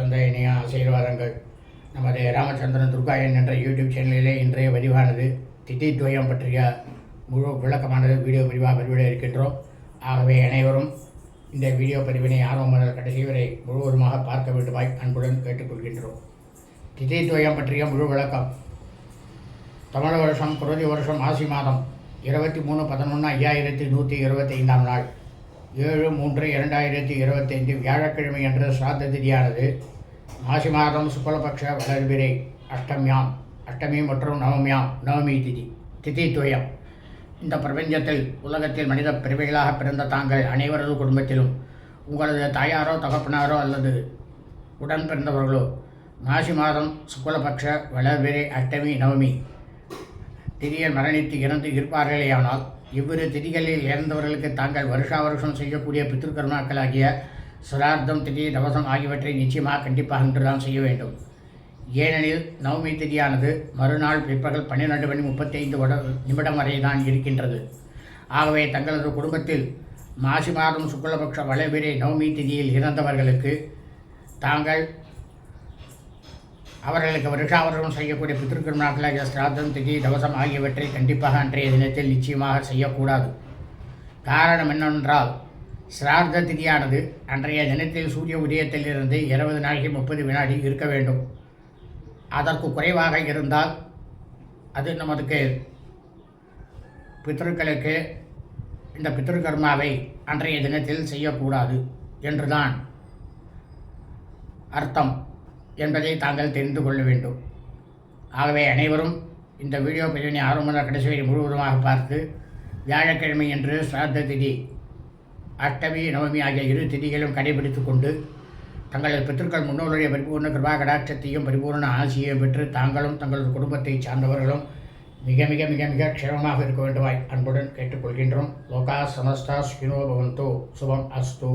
கலந்த இனிய ஆசீர்வாதங்கள். நமது ராமச்சந்திரன் துர்காயன் என்ற யூடியூப் சேனலிலே இன்றைய பதிவானது திதி துவயம் பற்றிய முழு விளக்கமானது வீடியோ பதிவாக பதிவிட இருக்கின்றோம். ஆகவே அனைவரும் இந்த வீடியோ பதிவினை ஆர்வம் கடைசி வரை முழுவதுமாக பார்க்க வேண்டுமாய் அன்புடன் கேட்டுக்கொள்கின்றோம். திதித்வயம் பற்றிய முழு விளக்கம். தமிழ் வருஷம் குருதி வருஷம் ஆசி மாதம் இருபத்தி மூணு பதினொன்று ஐயாயிரத்தி நூற்றி இருபத்தி ஐந்தாம் நாள். ஏழு மூன்று இரண்டாயிரத்தி இருபத்தைந்து வியாழக்கிழமை என்ற சிராத்த திதியானது. மாசி மாதம் சுக்லபக்ஷ வளர்பிரை அஷ்டமியாம் அஷ்டமி மற்றும் நவமியாம் நவமி திதி திதி துயம் இந்த பிரபஞ்சத்தில் உலகத்தில் மனித பிறவைகளாக பிறந்த தாங்கள் அனைவரது குடும்பத்திலும் உங்களது தாயாரோ தகப்பனாரோ அல்லது உடன் பிறந்தவர்களோ மாசி மாதம் சுக்லபக்ஷ வளர்பிரை அஷ்டமி நவமி திதியில் மரணித்து இறந்து இருப்பார்களேயானால் இவ்விரு திதிகளில் இறந்தவர்களுக்கு தாங்கள் வருஷா வருஷம் செய்யக்கூடிய பித்திருக்கருணாக்களாகிய சிரார்த்தம் திதி தவசம் ஆகியவற்றை நிச்சயமாக கண்டிப்பாக இன்றுதான் செய்ய வேண்டும். ஏனெனில் நவமி திதியானது மறுநாள் பிற்பகல் பன்னிரெண்டு மணி முப்பத்தைந்து நிமிடம் வரை தான் இருக்கின்றது. ஆகவே தங்களது குடும்பத்தில் மாசி மாதம் சுக்லபக்ஷ வளைவிரை நவமி திதியில் இறந்தவர்களுக்கு தாங்கள் அவர்களுக்கு வருஷாவருஷம் செய்யக்கூடிய பித்திருக்கர்மாக்களாகிய சிராதம் திதி தவசம் ஆகியவற்றை கண்டிப்பாக அன்றைய தினத்தில் நிச்சயமாக செய்யக்கூடாது. காரணம் என்னவென்றால் சிரார்த்த திதியானது அன்றைய தினத்தில் சூரிய உதயத்திலிருந்து இருபது நாளைக்கு முப்பது வினாடி இருக்க வேண்டும். அதற்கு குறைவாக இருந்தால் அது நமக்கு பித்திருக்களுக்கு இந்த பித்திருக்கர்மாவை அன்றைய தினத்தில் செய்யக்கூடாது என்றுதான் அர்த்தம். என்பதை தாங்கள் தெரிந்து கொள்ள வேண்டும். ஆகவே அனைவரும் இந்த வீடியோ பதிவினை ஆர்வமுள்ள கடைசி வரை முழுவதுமாக பார்த்து வியாழக்கிழமை என்று சிராத்த திதி அஷ்டமி நவமி ஆகிய இரு திதிகளும் கடைபிடித்து கொண்டு தங்களது பித்திருக்கள் முன்னோருடைய பரிபூர்ண கிருபா கடாட்சத்தையும் பரிபூர்ண ஆசியையும் பெற்று தாங்களும் தங்களது குடும்பத்தை சார்ந்தவர்களும் மிக மிக மிக மிக க்ஷேமமாக இருக்க வேண்டுமாய் அன்புடன் கேட்டுக்கொள்கின்றோம். லோகா சமஸ்தா ஸ்வினோ பவந்தோ. சுபம் அஸ்து.